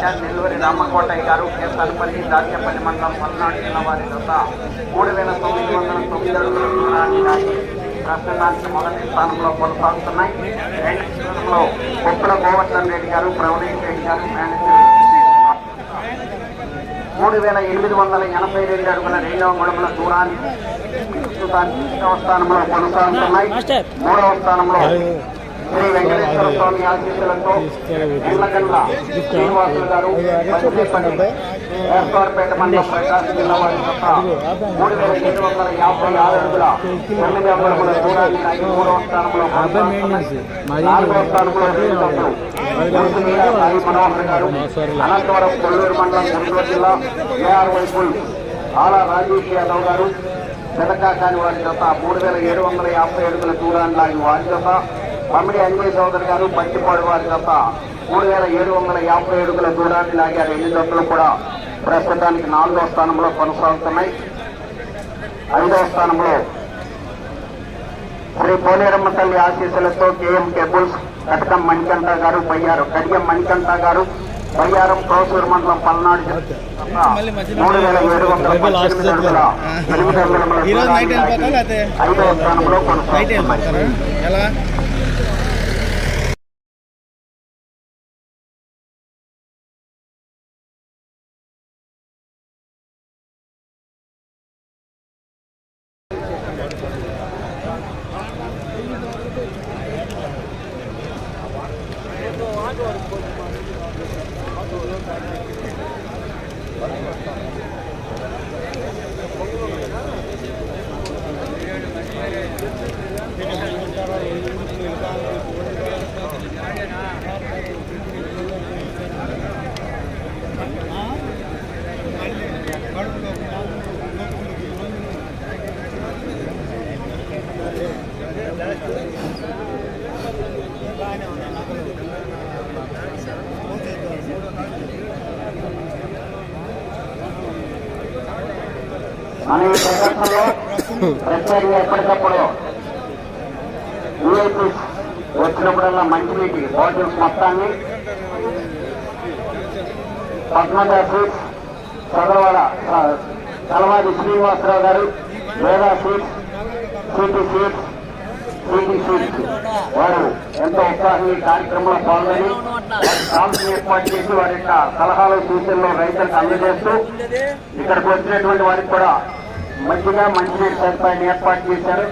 Centre నెల్లూరి రామకోటయ్య గారు కేసరపల్లి దాచేపల్లి మండలం పల్నాడు జిల్లా వారి జత మూడు వేల తొమ్మిది వందల తొమ్మిది అడుగుల దూరాన్ని దాటి ప్రస్తుతానికి మొదటి స్థానంలో కొనసాగుతున్నాయి. రెండు స్థానంలో కుక్కల గోవర్ధన్ రెడ్డి గారు ప్రవణేష్ రెడ్డి గారు మేనేజర్ మూడు వేల ఎనిమిది వందల ఎనభై రెండు అడుగుల రెండవ గొడవల దూరాన్ని ప్రస్తుతానికి రెండవ స్థానంలో కొనసాగుతున్నాయి. మూడవ స్థానంలో శ్రీ వెంకటేశ్వర స్వామి ఆశీస్సులతో ఎల్లగండ్ల శ్రీనివాసులు గారు పచ్చిపల్లి ఏర్పాటుపేట మండలం ప్రకాశం జిల్లా వారి యొక్క మూడు వేల ఏడు వందల యాభై ఆరు అడుగుల తొమ్మిది అడుగుల దూరాన్ని లాగి మూడవ స్థానంలో కొనసాగుతున్నాయి. నాలుగవ స్థానంలో రెండు జతలు. మూసుమీద సాయి మనోహర్ గారు అనంతవరం కొల్లూరు మండలం గుంటూరు జిల్లా ఏఆర్ వైపుల్ ఆలా రాజేష్ యాదవ్ గారు. మెదకా కాని వారి జత మూడు వేల ఏడు వందల యాభై అడుగుల దూరాన్ని లాగి వారి జత. పమిడి అంజయ్ చౌదరి గారు పట్టిపాడు వారి జత మూడు వేల ఏడు వందల యాభై అడుగుల దూరాన్ని లాగారు. ఎన్ని జతలు కూడా ప్రస్తుతానికి నాలుగో స్థానంలో కొనసాగుతున్నాయి. ఐదవ స్థానంలో శ్రీ పోలేరమ్మ తల్లి ఆశీస్సులతో కేఎం కేబుల్స్ కటకం మణికంఠ గారు బయ్యారు కడియం మణికంఠ గారు బయ్యారం కోసూరు మండలం పల్నాడు మూడు వేల ఏడు వందల పద్దెనిమిది అడుగుల ఎనిమిది లేకపోతే ఐదవ స్థానంలో కొనసాగుతున్నాయి. అనే సందర్భంలో మన ప్రత్యేకంగా ఎప్పటికప్పుడు యూఐపీస్ వచ్చినప్పుడల్లా మంచినీటి బాటిల్స్ మొత్తాన్ని పద్మజ స్వీట్స్ చదవాడ చలవాది శ్రీనివాసరావు గారు Veda sweets city sweets city sweets వారు ఎంతో ఉత్సాహంగా ఈ కార్యక్రమంలో పాల్గొని కాల్స్ని ఏర్పాటు చేసి వారి యొక్క సలహాలు సూచనలు రైతులకు అందజేస్తూ ఇక్కడికి వచ్చినటువంటి వారికి కూడా మంచిగా మంచి సదుపాయాన్ని ఏర్పాటు చేశారు.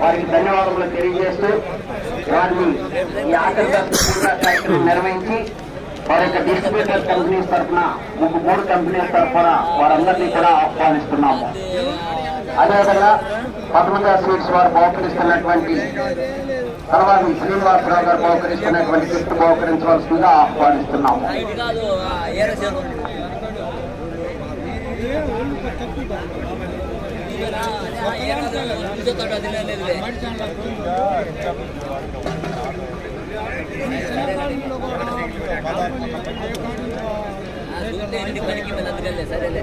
వారికి ధన్యవాదములు తెలియజేస్తూ వారిని ఈ ఆటలు కార్యక్రమం నిర్వహించి వారి యొక్క డిస్ట్రిబ్యూటర్ కంపెనీస్ తరఫున ముగ్గు మూడు కంపెనీస్ తరఫున వారందరినీ కూడా ఆహ్వానిస్తున్నాము. అదేవిధంగా పద్మజ స్వీట్స్ వారు బహుకరిస్తున్నటువంటి తర్వాత శ్రీనివాసరావు గారు బహుకరిస్తున్నటువంటి గిఫ్ట్ బహుకరించవలసిందిగా అందుకలే సరేలే.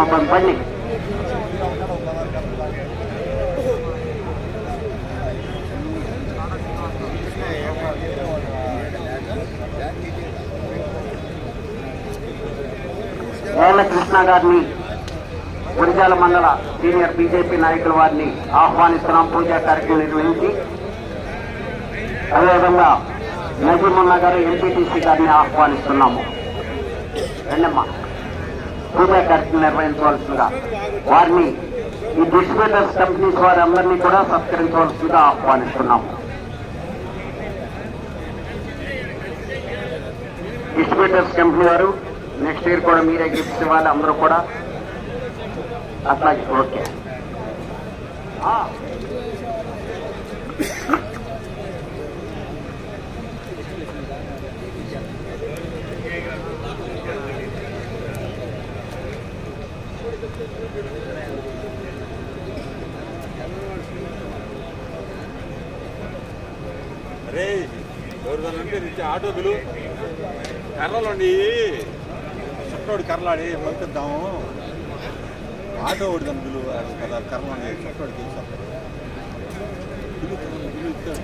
అల్సం బండి వేల కృష్ణ గారిని గురిజాల మండల సీనియర్ బీజేపీ నాయకుల వారిని ఆహ్వానిస్తున్నాం. పూజా కార్యక్రమం నిర్వహించి అదేవిధంగా నజీమున్నా గారు ఎంపీటీసీ గారిని ఆహ్వానిస్తున్నాము. రెండమ్మా పూజా కార్యక్రమం నిర్వహించవలసిందిగా. వారిని ఈ డిస్ట్రిబ్యూటర్స్ కంపెనీస్ వారందరినీ కూడా సత్కరించవలసిందిగా ఆహ్వానిస్తున్నాం. డిస్ట్రిబ్యూటర్స్ కంపెనీ వారు నెక్స్ట్ ఇయర్ కూడా మీరే గిఫ్ట్స్ ఇవ్వాలి అందరూ కూడా. అట్లాగే ఓకే ఆ. అరే ఎవరిదానంటే రిచ్ ఆటో బిలు కర్రలుండి. చుట్టోడు కర్రలాడి పంపిద్దాము ఆటో ఒకటి దాని బిలు కదా కర్రలుండి చుట్టోడికి బిలు బిలు ఇస్తాడు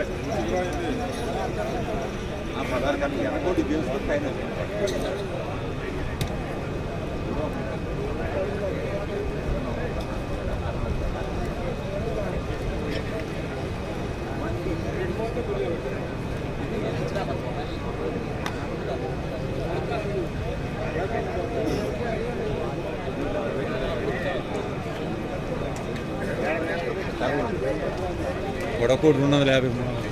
ఆ పదార్ కానీ ఎనకోటి బిల్స్ ఆయన వడకోటి రెండు వందల యాభై మూడు.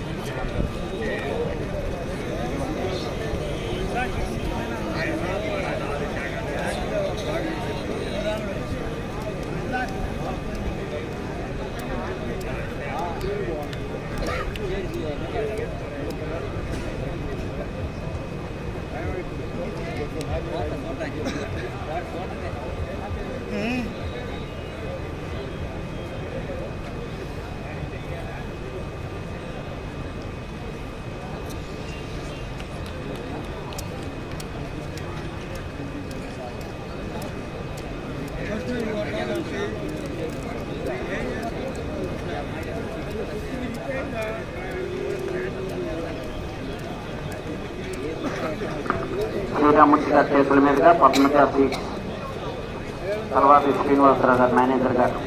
వందలు. గారి చేతుల మీదుగా పద్మజాతి తర్వాత శ్రీనివాసరావు గారు మేనేజర్ గారు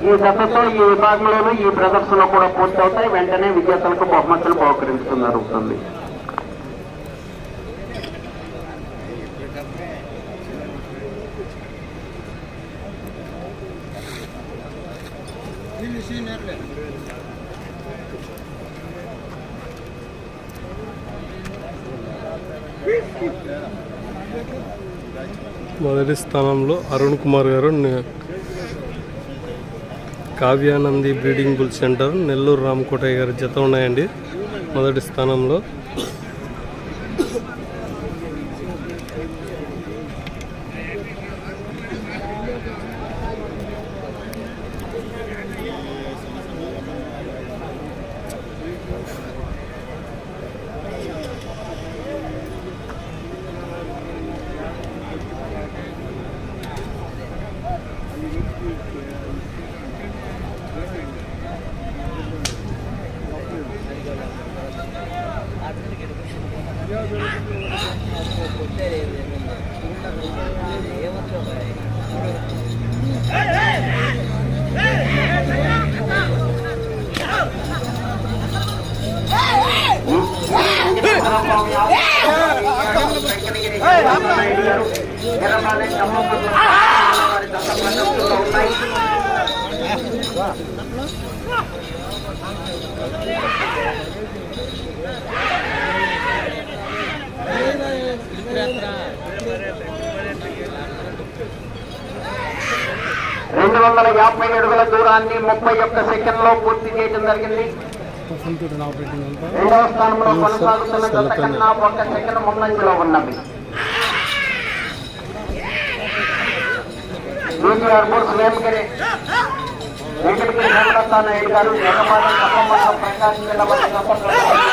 ఈ దశతో ఈ విభాగంలోనూ ఈ ప్రదర్శనలో కూడా పూర్తవుతాయి వెంటనే విజేతలకు బహుమతులు బహుకరించడం జరుగుతుంది మొదటి స్థానంలో అరుణ్ కుమార్ గారు Kavyanandi breeding bull centre Nellore Ramakotaiah గారి జత ఉన్నాయండి. మొదటి స్థానంలో రెండు వందల యాభై అడుగుల దూరాన్ని ముప్పై ఒక్క సెకండ్లో పూర్తి చేయడం జరిగింది. రెండవ స్థానంలో కొనసాగుతున్న గత కన్నా ఒక సెకండ్ ముందంజలో యూజీఆర్ వేమగిరి వెంకటగిరి హేమలత నాయుడు గారు ఎర్రపాలెం ఖమ్మం మండలం ప్రకాశం జిల్లా వారి గత ప్రదర్శనలో ఉన్నాయి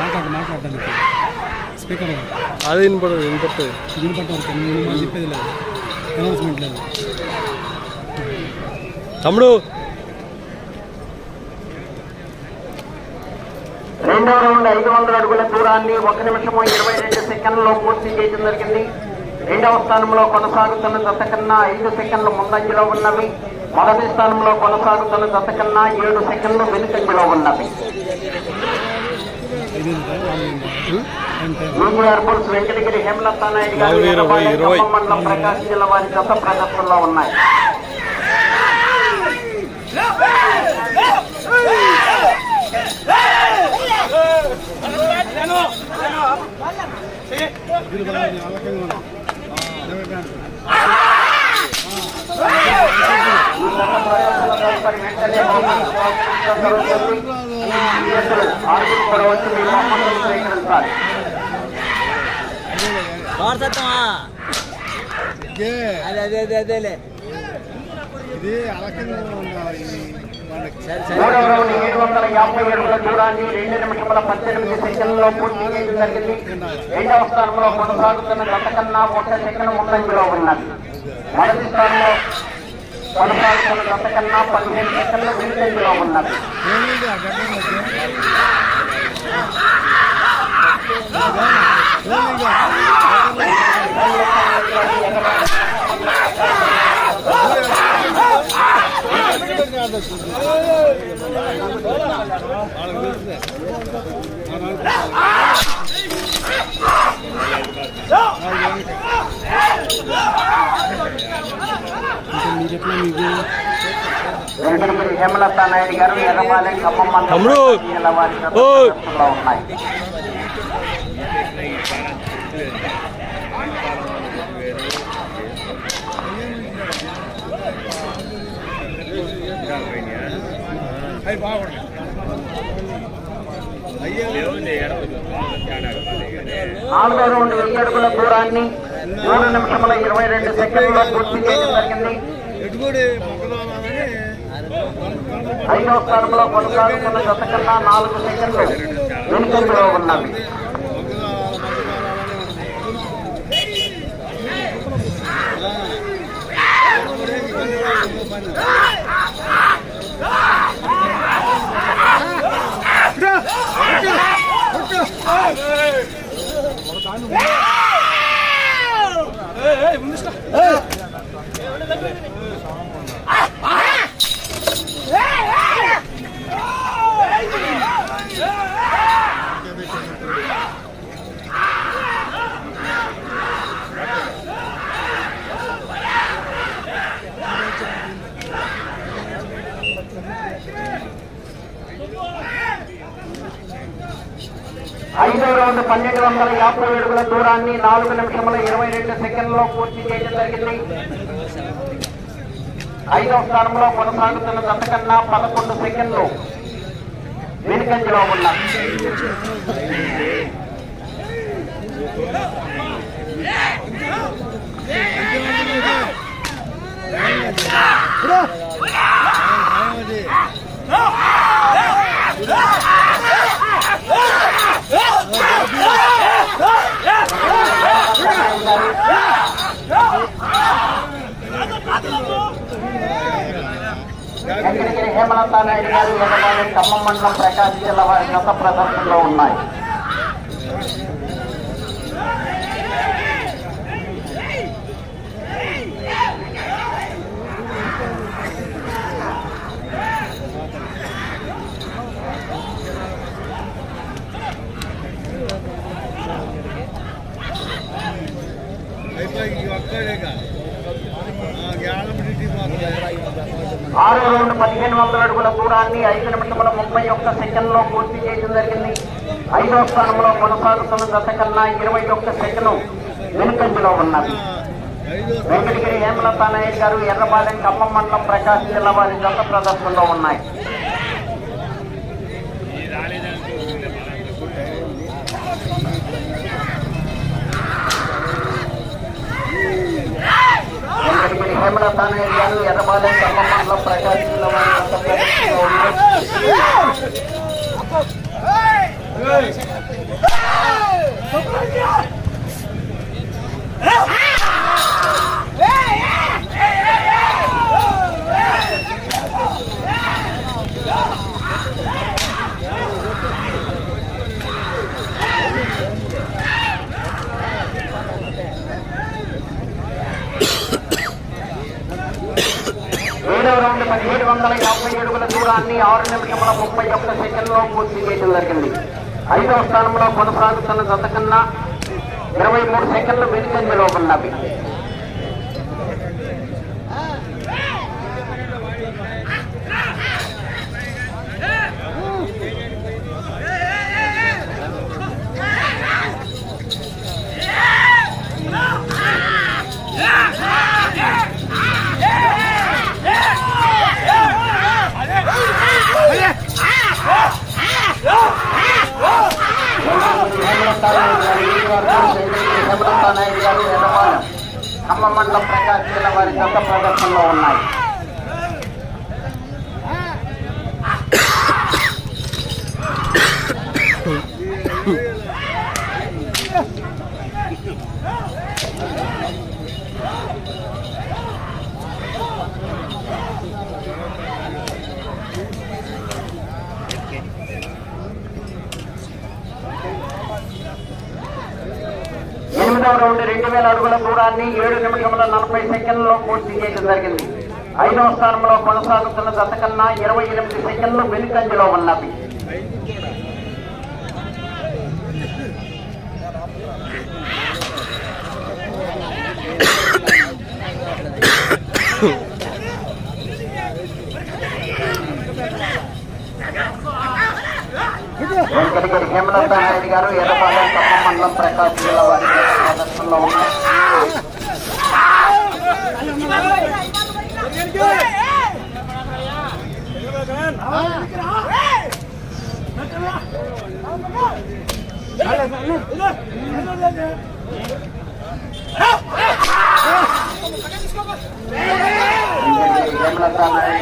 మాట్లాడు మాట్లాడడానికి స్పీకర్ అది వినపడదు వినపడుతుంది వినపట్టారు నేను చెప్పేది లేదు అనౌన్స్మెంట్ లేదు తమ్ముడు రెండో రౌండ్ ఐదు వందల అడుగుల దూరాన్ని ఒక నిమిషము ఇరవై రెండు సెకండ్లో పూర్తి చేయడం జరిగింది. రెండవ స్థానంలో కొనసాగుతున్న దత్త కన్నా ఐదు సెకండ్లు ముందంజలో ఉన్నవి. మొదటి స్థానంలో కొనసాగుతున్న దత్త కన్నా ఏడు సెకండ్లు వెనుకంజలో ఉన్నవి. వెంకటగిరి హేమలత నాయుడు గారు మండలం ప్రకాశం జిల్లా వారి గత ప్రదర్శనలో ఉన్నాయి ఈ గత ప్రదర్శన తదుపరి వెంటనే బహుమతి స్వాగతించడం జరుగుతుంది. ఈ ఎద్దులు ఆరుగురు కూడా వచ్చి మీ బహుమతులు స్వీకరించాలి వారసత్వమా అదే అదే అదే అదేలే. ఇది అలకంగా ఉండాలి మూడవ రౌండ్ ఏడు వందల యాభై అడుగుల దూరాన్ని రెండు నిమిషముల పద్దెనిమిది సెకండ్లలో పూర్తి చేయడం జరిగింది రెండవ స్థానంలో కొనసాగుతున్న గత కన్నా సెకండ్ ముందంజలో ఉన్నది మొదటి స్థానంలో కొనసాగుతున్న గత కన్నా పదిహేను సెకండ్లు ఉన్నది ఆ గడ్డ మీరు ఎట్లా మీకు వెంకటగిరి హేమలత నాయుడు గారు ఎర్రపాలెం ఖమ్మం మండలం తమ్ముడు! నాలుగో రౌండ్ వెంకడుగుల దూరాన్ని ఇరవై రెండు సెకండ్లో పూర్తి చేయడం జరిగింది నాలుగు సెకండ్లు రౌండ్ పన్నెండు వందల యాభై అడుగుల దూరాన్ని నాలుగు నిమిషముల ఇరవై రెండు సెకండ్లో పూర్తి చేయడం జరిగింది ఐదవ స్థానంలో కొనసాగుతున్న అంతకన్నా పదకొండు సెకండ్లు వెనుకంజలో ఉన్న Yeah! హేమలత నాయుడు గారు ఎర్రబాలెం ఖమ్మం మండలం ప్రకాశం జిల్లా వారి గత ప్రదర్శనలో ఉన్నాయి అయిపోయి ఒక్కడేగా జ్ఞానం పోతుంది ఆరో రౌండ్ పదిహేను వందల అడుగుల దూరాన్ని ఐదు నిమిషముల ముప్పై ఒక్క సెకండ్లో పూర్తి చేయడం జరిగింది. ఐదో స్థానంలో కొనసాగుతున్న గత కన్నా ఇరవై ఒక్క సెకండ్ వెనుకంజలో ఉన్నది వెంకటగిరి హేమలత గారు ఎర్రపాలెం ఖమ్మం మండలం ప్రకాశం జిల్లా వారి గత ప్రదర్శనలో ఉన్నాయి. వెంకటగిరి హేమలత నాయుడు గారు ఎర్రబాలెం ఖమ్మం మండలం ప్రకాశం జిల్లా వారి గత ప్రదర్శనలో ఉన్నాయి ఏడవ రౌండ్ పదిహేడు వందల యాభై అడుగుల దూరాన్ని ఆరు నిమిషముల ముప్పై ఒక్క సెకండ్లో పూర్తి చేయడం జరిగింది. ఐదవ స్థానంలో కొనసాగుతున్న జత కన్నా ఇరవై మూడు సెకండ్లు వెనుకంజలో ఉన్నవి. నాయుడు గారు ఎర్రపాలెం ఖమ్మం మండలం ప్రకాశం జిల్లా వారి గత ప్రదర్శనలో ఉన్నాయి. ఎనిమిదవ నుండి రెండు వేల అడుగుల దూరాన్ని ఏడు నిమిషముల నలభై సెకండ్లలో పూర్తి చేయడం జరిగింది. ఐదవ స్థానంలో కొనసాగుతున్న గత కన్నా ఇరవై ఎనిమిది సెకండ్లు వెనుకంజలో ఉన్నవి. వెంకటగిరి హేమలత నాయుడు గారు ఎర్రపాలెం ఖమ్మం మండలం ప్రకాశం జిల్లా వారి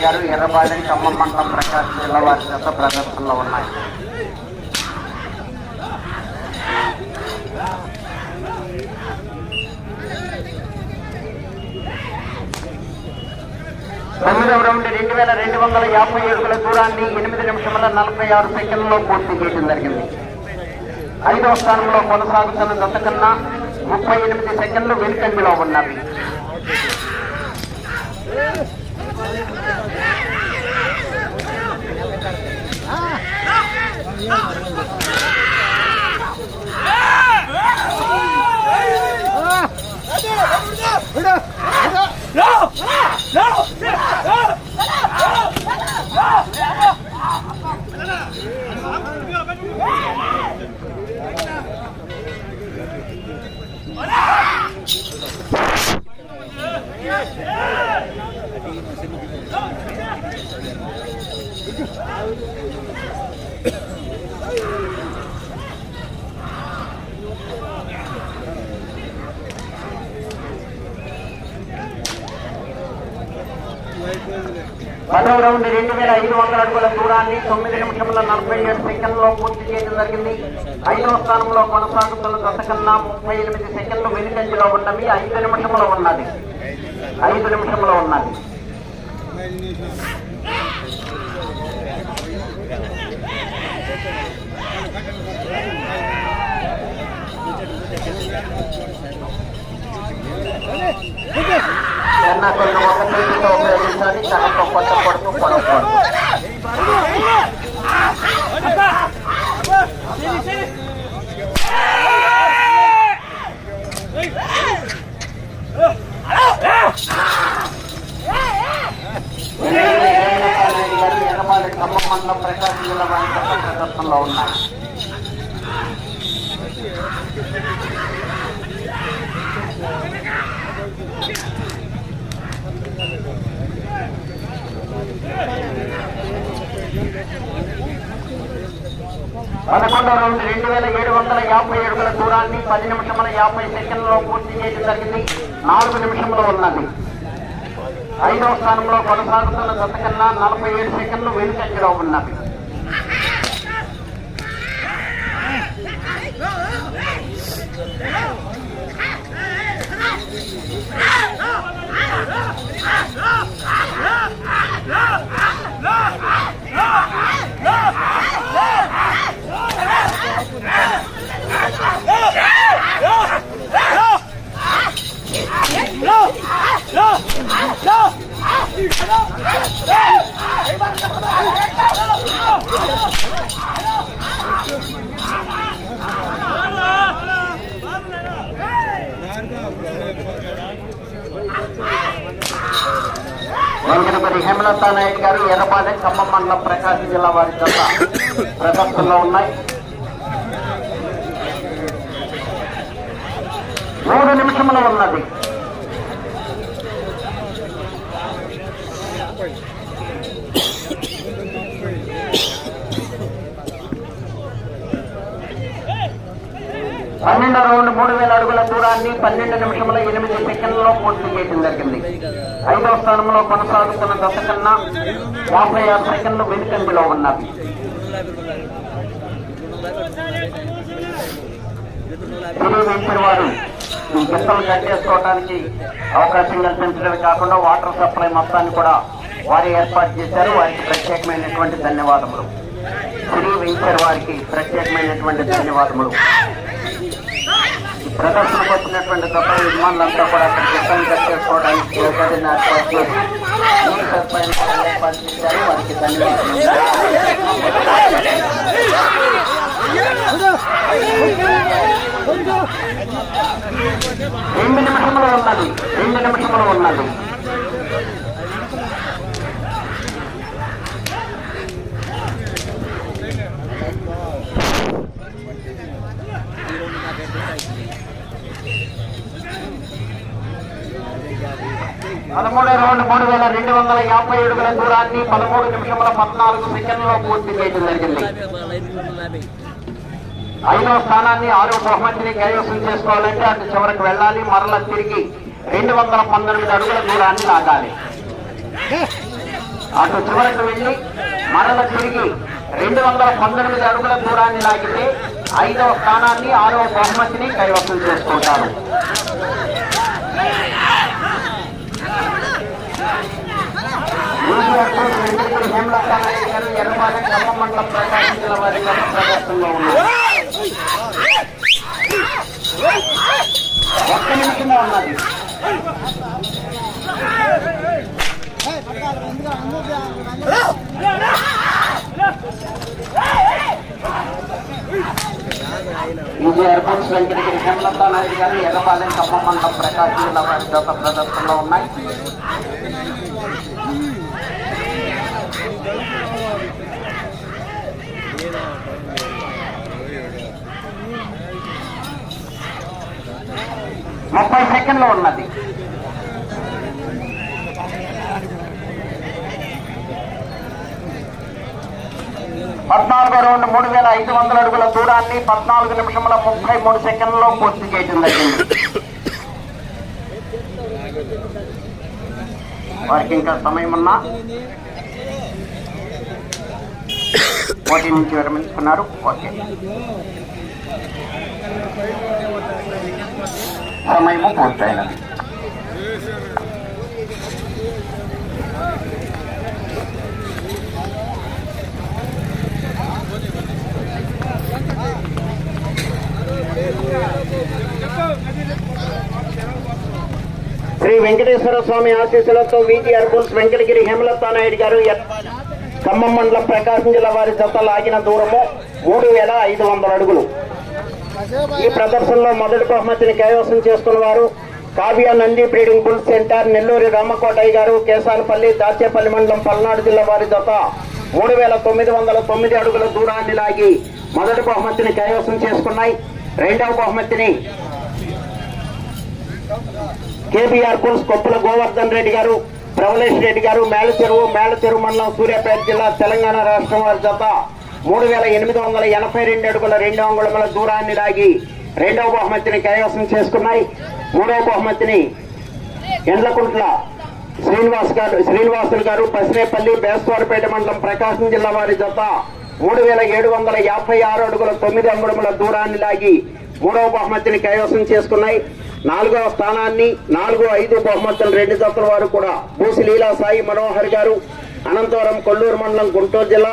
గారు ఎర్రపాలెం ఖమ్మం మండలం ప్రకాశం జిల్లా వారి గత ప్రదర్శనలో ఉన్నాయి తొమ్మిదవ రౌండ్ రెండు వేల రెండు వందల యాభై ఏడుగుల దూరాన్ని ఎనిమిది నిమిషముల నలభై ఆరు సెకండ్లో పూర్తి చేయడం జరిగింది. ఐదవ స్థానంలో కొనసాగుతున్న దశ ముప్పై ఎనిమిది సెకండ్లు వెనుకంజలో ఉన్నవి. పదవ రౌండ్ రెండు వేల ఐదు వందల అడుగుల దూరాన్ని తొమ్మిది నిమిషముల నలభై ఏడు సెకండ్లో పూర్తి చేయడం జరిగింది. ఐదవ స్థానంలో కొనసాగుతున్న దశ కన్నా ముప్పై ఎనిమిది సెకండ్లు వెనుకంజలో ఉన్నవి ఐదు నిమిషంలో ఉన్నది. ఐదు నిమిషంలో ఉన్నది ఎన్న కొన్ని ఒక చేతితో ఉపయోగించాలి సగంతో కొత్త కొడుకు పొడవకూడదు ఎర్రమాలి ఖమ్మం మండలం ప్రకాశం జిల్లా వారి ప్రదర్శనలో ఉన్నాయి పదకొండవ రౌండ్ రెండు వేల ఏడు వందల యాభై అడుగుల దూరాన్ని పది నిమిషముల యాభై సెకండ్లలో పూర్తి చేయడం జరిగింది. నాలుగు నిమిషంలో ఉన్నది ఐదవ స్థానంలో కొనసాగుతున్న జత కన్నా నలభై ఏడు సెకండ్లు వెనుకంజలో ఉన్నది వెంకటపతి హేమలత నాయక్ గారు ఎర్రపాలెం ఖమ్మం మండలం ప్రకాశం జిల్లా వారి జత ప్రదర్శనలో ఉన్నాయి. మూడు నిమిషములు ఉన్నది. పన్నెండు రౌండ్ మూడు వేల అడుగుల దూరాన్ని పన్నెండు నిమిషముల ఎనిమిది సెకండ్లలో పూర్తి చేయడం జరిగింది. ఐదవ స్థానంలో కొనసాగుతున్న దశ కన్నా యాభై ఆరు సెకండ్లు వెనుకంజలో ఉన్నది వారు ఈ గిత్తలు కట్టేసుకోవడానికి అవకాశం కల్పించడమే కాకుండా వాటర్ సప్లై మొత్తాన్ని కూడా వారే ఏర్పాటు చేశారు. వారికి ప్రత్యేకమైనటువంటి ధన్యవాదములు. శ్రీ వెంకర్ వారికి ప్రత్యేకమైనటువంటి ధన్యవాదములు. ప్రదర్శనకు వచ్చినటువంటి గొప్ప యజమానులంతా కూడా అక్కడ గిత్తలు కట్టేసుకోవడానికి గదిని ఏర్పాటు చేసి నీటి సదుపాయం ఏర్పాటు చేశారు వారికి ధన్యవాదాలు రెండు నిమిషములు ఉన్నది? రెండు నిమిషములు ఉన్నది? పదమూడు రౌండ్ మూడు వేల రెండు వందల యాభై అడుగుల దూరాన్ని పదమూడు నిమిషముల పద్నాలుగు సెకండ్లలో పూర్తి చేయడం జరిగింది. ఐదవ స్థానాన్ని ఆరో బహుమతిని కైవసం చేసుకోవాలంటే అటు చివరికి వెళ్ళాలి మరల తిరిగి రెండు వందల పంతొమ్మిది అడుగుల దూరాన్ని లాగాలి. అటు చివరికి వెళ్ళి మరల తిరిగి రెండు వందల పంతొమ్మిది అడుగుల దూరాన్ని లాగితే ఐదవ స్థానాన్ని ఆరవ బహుమతిని కైవసం చేసుకుంటారు హేమలత నాయక్ గారు ఎర్రపాలెం ఖమ్మం మండలం ప్రకాశం జిల్లా వారి యొక్క ప్రదర్శనలో ఉన్నారు ఒక్క నిమిషమే ఉన్నది విజయ ఎయిర్పోర్ట్స్ వెంకటగిరి హేమలతా నాయుడు గారు ఎర్రపాలెం ఖమ్మం మండలం ప్రకాశం జిల్లా వారి యొక్క ప్రదర్శనలో ఉన్నాయి. ముప్పై సెకండ్లో ఉన్నది. పద్నాలుగో రౌండ్ మూడు వేల ఐదు వందల అడుగుల దూరాన్ని పద్నాలుగు నిమిషముల ముప్పై మూడు సెకండ్లలో పూర్తి చేయడం జరిగింది. వారికి ఇంకా సమయం ఉన్నా. పోటీ నుంచి విరమించుకున్నారు. ఓకే. సమయము పూర్తయినది శ్రీ వెంకటేశ్వర స్వామి ఆశీస్సులతో వీటి బుల్స్ వెంకటగిరి హేమలతా నాయుడు గారు ఖమ్మం మండలం ప్రకాశం జిల్లా వారి జత లాగిన దూరము మూడు వేల ఐదు వందల అడుగులు. ఈ ప్రదర్శనలో మొదటి బహుమతిని కైవసం చేసుకున్న వారు Kavya Nandi breeding bull centre Nellore Ramakotaiah గారు కేసానపల్లి దాచేపల్లి మండలం పల్నాడు జిల్లా వారి జత. మూడు వేల తొమ్మిది వందల తొమ్మిది అడుగుల దూరాన్ని లాగి మొదటి బహుమతిని కైవసం చేసుకున్నాయి. రెండవ బహుమతిని కేబీఆర్ కుల్స్ కొప్పుల గోవర్ధన్ రెడ్డి గారు ప్రవలేష్ రెడ్డి గారు మేళచెరువు మేళచెరువు మండలం సూర్యాపేట జిల్లా తెలంగాణ రాష్ట్రం వారి జత. మూడు వేల ఎనిమిది వందల ఎనభై రెండు అడుగుల రెండు అంగుళముల దూరాన్ని లాగి రెండవ బహుమతిని కైవసం చేసుకున్నాయి. మూడవ బహుమతిని ఎండ్లకుంట్ల శ్రీనివాస్ గారు శ్రీనివాసులు గారు పసినేపల్లి బేస్తవారపేట మండలం ప్రకాశం జిల్లా వారి జత మూడు వేల ఏడు వందల యాభై ఆరు అడుగుల తొమ్మిది అంగుళముల దూరాన్ని లాగి మూడవ బహుమతిని కైవసం చేసుకున్నాయి. నాలుగవ స్థానాన్ని నాలుగు ఐదు బహుమతులు రెండు జతల వారు కూడా పూసి లీలా సాయి మనోహర్ గారు అనంతవరం కొల్లూరు మండలం గుంటూరు జిల్లా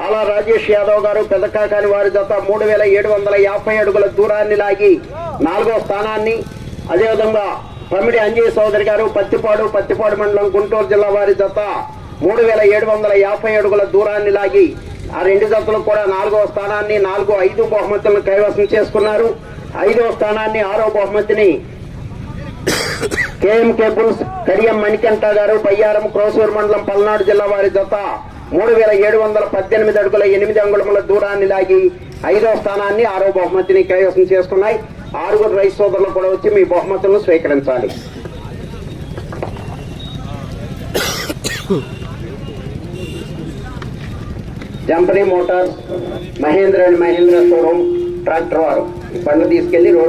అలా రాజేష్ యాదవ్ గారు పెదకాకాని వారి జత మూడు వేల ఏడు వందల యాభై అడుగుల దూరాన్ని లాగి నాలుగో స్థానాన్ని. అదేవిధంగా పమిడి అంజయ్ సోదరి గారు పత్తిపాడు పత్తిపాడు మండలం గుంటూరు జిల్లా వారి జత మూడు వేల ఏడు వందల యాభై అడుగుల దూరాన్ని లాగి ఆ రెండు జతలు కూడా నాలుగో స్థానాన్ని నాలుగు ఐదు బహుమతులను కైవసం చేసుకున్నారు. ఐదవ స్థానాన్ని ఆరో బహుమతిని కేఎం కేబుల్స్ కడియం మణికంఠ గారు బయ్యారం క్రోసూరు మండలం పల్నాడు జిల్లా వారి జత మూడు వేల ఏడు వందల పద్దెనిమిది అడుగుల ఎనిమిది అంగుళముల దూరాన్ని లాగి ఐదో స్థానాన్ని ఆరో బహుమతిని కైవసం చేసుకున్నాయి. ఆరుగురు రైతు సోదరులు కూడా వచ్చి మీ బహుమతులను స్వీకరించాలి. Jampani motors Mahindra and Mahindra showroom tractor వారు. బండ్లు తీసుకెళ్ళి రోడ్డు